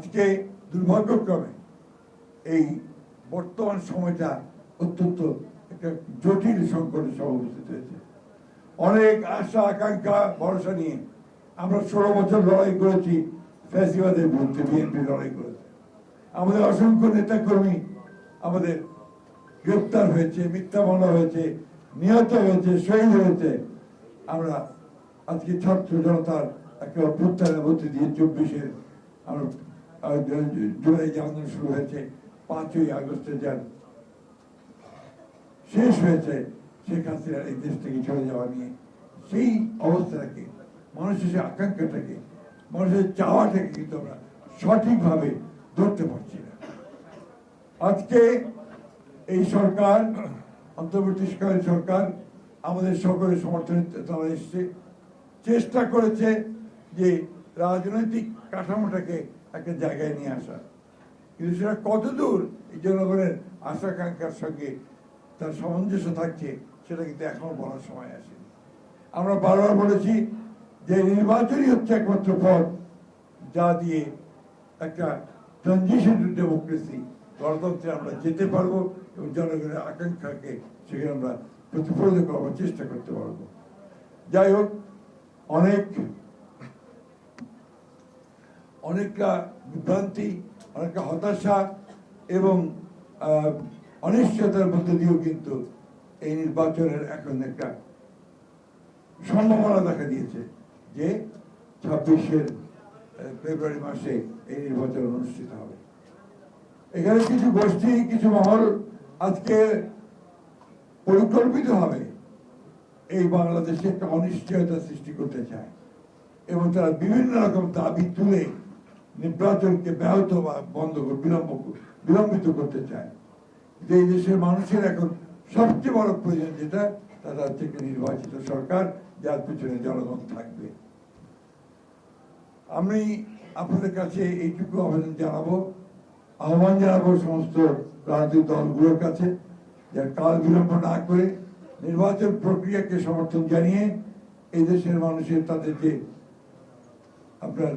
আজকে দুর্ভাগ্যক্রমে এই বর্তমান সময়টা অত্যন্ত একটা জটিল সংকটের সহ উপস্থিত হয়েছে। অনেক আশা, আকাঙ্ক্ষা, ভরসা নিয়ে আমরা ষোলো বছর লড়াই করেছি, ফ্যাসিবাদের বিরুদ্ধে, বিএনপি লড়াই করেছে। আমাদের অসংখ্য নেতাকর্মী আমাদের গ্রেপ্তার হয়েছে, মিথ্যা মামলা হয়েছে, নিহত হয়েছে, শহীদ হয়েছে। আমরা আজকে ছাত্র জনতার একটা অভ্যুত্থানের মধ্যে দিয়ে চব্বিশের আমরা জুলাই আন্দোলন শুরু হয়েছে পাঁচই আগস্টে যান শেষ হয়েছে শেখ হাসিনার এই দেশ থেকে চলে যাওয়া নিয়ে সেই অবস্থাটাকে মানুষের সেই আকাঙ্ক্ষাটাকে মানুষের চাওয়াটাকে কিন্তু আমরা সঠিকভাবে ধরতে পারছি না আজকে এই সরকার অন্তর্বর্তীকালীন সরকার আমাদের সকলের সমর্থনে তারা এসছে চেষ্টা করেছে যে রাজনৈতিক কাঠামোটাকে একটা জায়গায় নিয়ে আসা। কিন্তু সেটা কতদূর এই জনগণের আশাকাঙ্ক্ষার সঙ্গে তার সামঞ্জস্য থাকছে, সেটা কিন্তু এখনও বলার সময় আসেনি। আমরা বারবার বলেছি যে নির্বাচনই হচ্ছে একমাত্র পথ, যা দিয়ে একটা ট্রানজিশন টু ডেমোক্রেসি গণতন্ত্রে আমরা যেতে পারব এবং জনগণের আকাঙ্ক্ষাকে সেখানে আমরা প্রতিফলিত করার চেষ্টা করতে পারব। যাই হোক, অনেক অনেকটা বিভ্রান্তি, অনেকটা হতাশা এবং অনিশ্চয়তার মধ্যে দিয়েও কিন্তু এই নির্বাচনের এখন একটা সম্ভাবনা দেখা দিয়েছে যে ছাব্বিশের ফেব্রুয়ারি মাসে এই নির্বাচন অনুষ্ঠিত হবে। এখানে কিছু গোষ্ঠী, কিছু মহল আজকে পরিকল্পিত হবে এই বাংলাদেশে একটা অনিশ্চয়তা সৃষ্টি করতে চায় এবং তারা বিভিন্ন রকম দাবি তুলে নির্বাচনকে ব্যাহত বা বন্ধ বিলম্ব বিলম্বিত করতে চায়। যে এই দেশের মানুষের এখন সবচেয়ে বড় প্রয়োজন যেটা তারা একটি নির্বাচিত সরকার, যার পিছনে জনগণ থাকবে। আমি আপনাদের কাছে এইটুকু আবেদন জানাব, আহ্বান জানাব সমস্ত রাজনৈতিক দলগুলোর কাছে, যার কাল বিলম্ব না করে নির্বাচন প্রক্রিয়াকে সমর্থন জানিয়ে এই দেশের মানুষের তাদের যে আপনার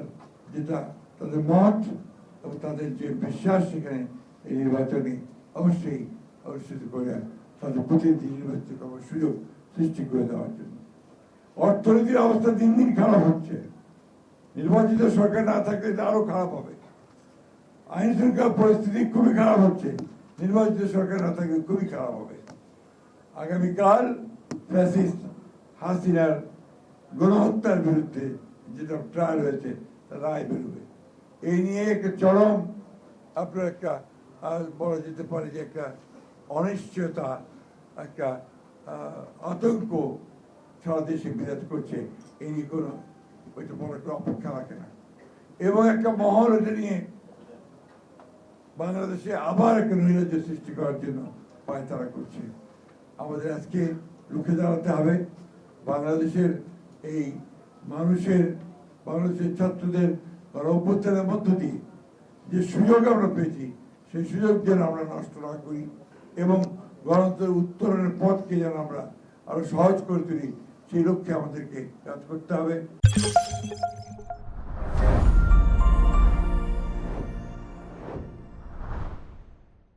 যেটা তাদের মত এবং তাদের যে বিশ্বাস সেখানে এই নির্বাচনে অবশ্যই অনুষ্ঠিত করে তাদের প্রতিনিধি নির্বাচিত করার সুযোগ সৃষ্টি করে দেওয়ার জন্য। অর্থনীতির অবস্থা দিন দিন খারাপ হচ্ছে। নির্বাচিত সরকার না থাকলে এটা আরও খারাপ হবে। আইন শৃঙ্খলা পরিস্থিতি খুবই খারাপ হচ্ছে। নির্বাচিত সরকার না থাকলে খুবই খারাপ হবে। আগামীকাল ফ্যাসিস্ট হাসিনার গণহত্যার বিরুদ্ধে যেটা ট্রায়াল হয়েছে তার রায় বেরোবে। এই নিয়ে একটা চরম আপনার একটা বলা যেতে পারে যে একটা অনিশ্চয়তা, একটা আতঙ্ক সারা দেশে বিরাজ করছে। এই নিয়ে কোনো ওইটা বড় একটা অপেক্ষা রাখে না। এবং একটা মহল এটা নিয়ে বাংলাদেশে আবার একটা নৈরাজ্য সৃষ্টি করার জন্য পায়তারা করছে। আমাদের আজকে রুখে দাঁড়াতে হবে। বাংলাদেশের এই মানুষের, বাংলাদেশের ছাত্রদের অভ্যুত্থানের মধ্য দিয়ে যে সুযোগ আমরা পেয়েছি, সেই সুযোগ যেন আমরা নষ্ট না করি এবং গণতন্ত্রের উত্তরণের পথকে যেন আমরা আরও সহজ করে তুলি, সেই লক্ষ্যে আমাদেরকে কাজ করতে হবে।